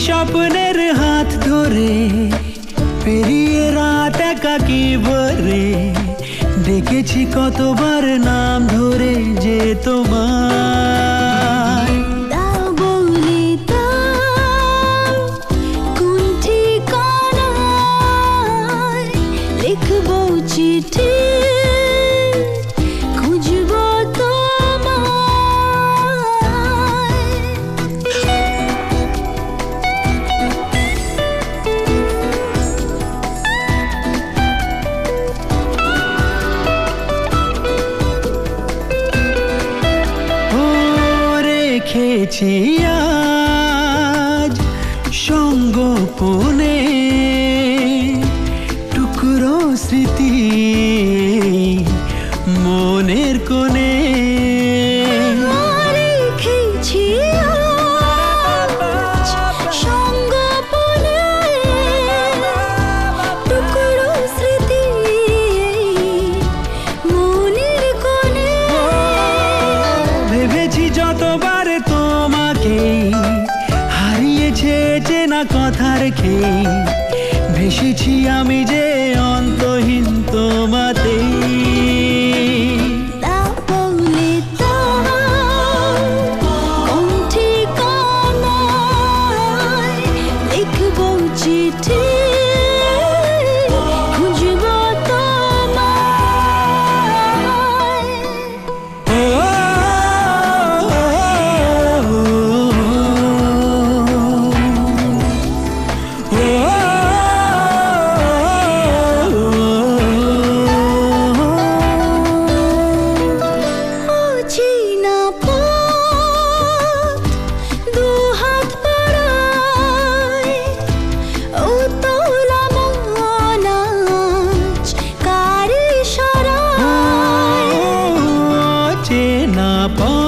স্বপ্নের হাত ধরে। পেরিয়ে রাত একাকি ভরে। দেখেছি কতবার নাম ধরে যে তোমার বলে চিঠি? রেখেছি আজ সঙ্গোপনে টুকরো স্মৃতি মনের কোণে। চেনা কথা রেখে ভেসেছি আমি যে অন্তহীন నా పా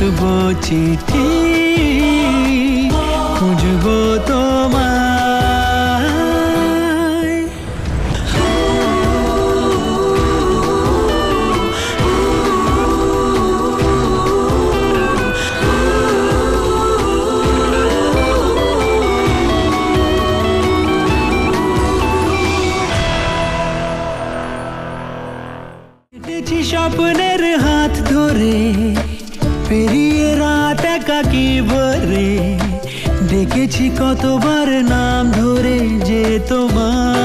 লিখব চিঠি খুঁজবো তোমায় স্বপ্নের হাত ধরে পেরিয়ে রাত একাকি ভরে দেখেছি কতবার নাম ধরে যে তোমার